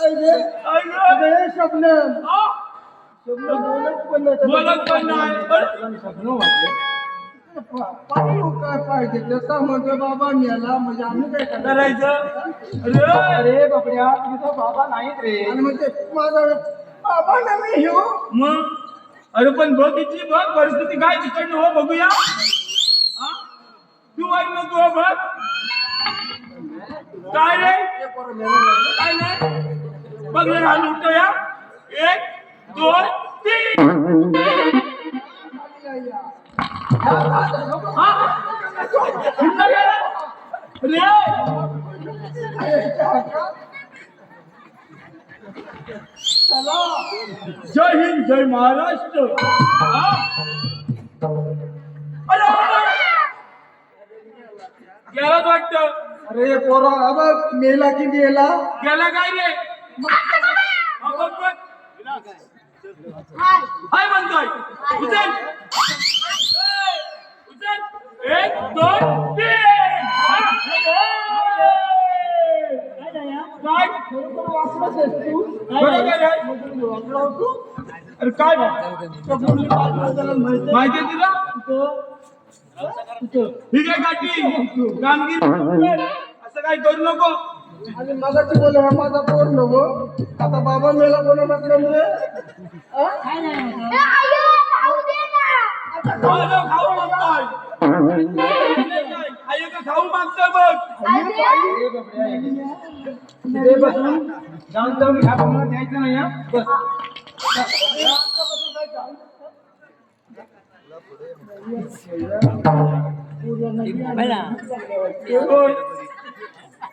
अरे शबनम? शबनम बोलत पण नाही बोलत पण नाही. शबनम पाणी काय पाहिजे. त्याचा म्हणजे बाबा मेला म्हणजे आम्ही काय करायचं? अरे! अरे बापड्या तुझा बाबा नाहीत रे. आणि म्हणजे माझा बाबा नाही हो मग? अरे पण बघ तिची बघ परिस्थिती काय तिकडनं. हो बघूया. हा? तू वाट ना तू बघ. काय रे? काय नाही? बघ जरा लुटतो या एक दोन तीन। हा? हिंडा गेला? रे। जय हिंद जय महाराष्ट्र। हा? अरे गेलाच वाटत अरे पोरा बघ मेला की मेला गेला काय रे हा, बघ बघ हाय म्हणतोय उचल ए, उचल एक दोन तीन काय बरोबर आहे. अरे काय माहिती आहे ही काय काठी कामगिरी असं काय करू नको आणि मगाची बोल हा माझा पोर नको. आता बाबा मेला कोणा म्हणजे खाऊ खाऊ मागतोय. बघ. जाऊन जाऊन ह्या कोणाला द्यायचं नाही बस.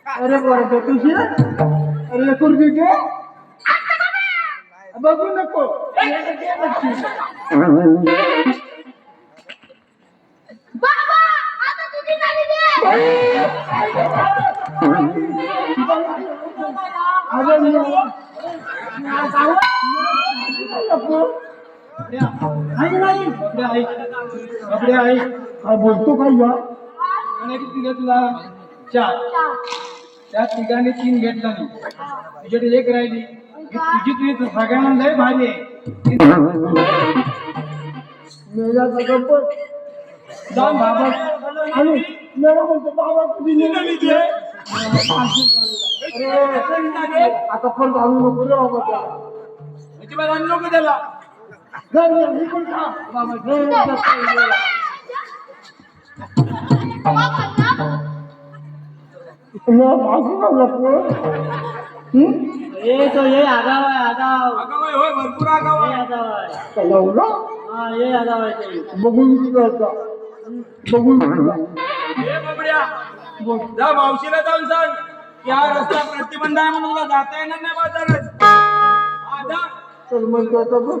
अरे बरं तुझी? अरे कुर्बी घे बघू नको. बोलतो काय या? तुला चार. त्या तिघांनी तीन घेतला नाही तुझ्याकडे एक राहिली. तुझी तुझी सगळ्यांना लय भारी आहे. जाऊन बाबा. आणि मेला म्हणतो बाबा निघाली. ते आता पण घालू नको रे बाबा. त्या. नको त्याला. बाबा ये तो ये आगाव आहे आगाव आगाव आहे, होय भरपूर आगाव ये आहे. आगाव आहे कळवलं? हा ये आगाव आहे बघून. बघून. ए बाबड्या जा मावशीला जाऊन सांग की हा रस्ता प्रतिबंध आहे म्हणून तुला जाता येणार नाही बाजारात हा जा चल मग आता बघ.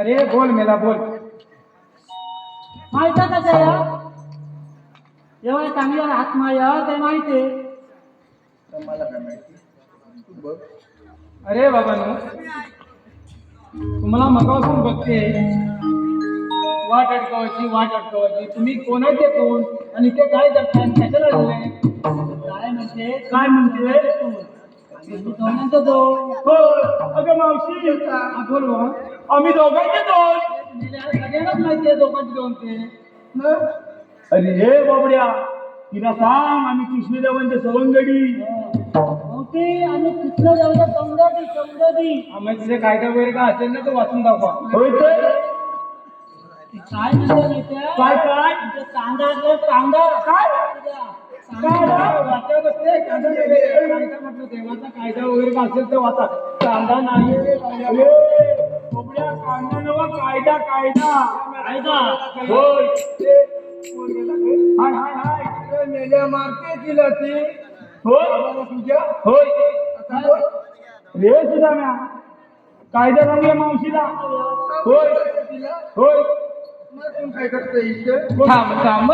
अरे बोल मेला बोल. माहिती आहे का जया एवढ्या चांगल्या हात माया ते माहिती मला काय माहिती बघ. अरे बाबांनो तुम्हाला मगापासून बघते. वाट अटकावायची वाट अटकावायची. तुम्ही कोणाचे कोण? आणि ते काय झाले काय म्हणते? काय म्हणतोय? मी दोघांचा दो हो. अगं मावशी. हा, बोल बाबा आम्ही दोघांचे दोन. सगळ्यांनाच माहिती आहे दोघांचे दोन ते? अरे हे बाबड्या. तिला सांग आम्ही कृष्णदेवांचे सवंगडी. कृष्ण देवता समजादी समजादी आम्ही तिथे कायदा वगैरे काय असेल ना तो वाचून दाखवा. होय तर? काय काय काय? कांदा असलं कांदा. काय? देवाचा कायदा वगैरे असेल तर वाचा कांदा नाही नवा कायदा कायदा कायदा होय. हाय. हाय. हाय त्या मेल्या मारते तिला ती होय बाबाला तुझ्या होय. रे सुद्धा म्या कायदा मावशीला होय होय मग कोण काय करते इथे? थांब थांब.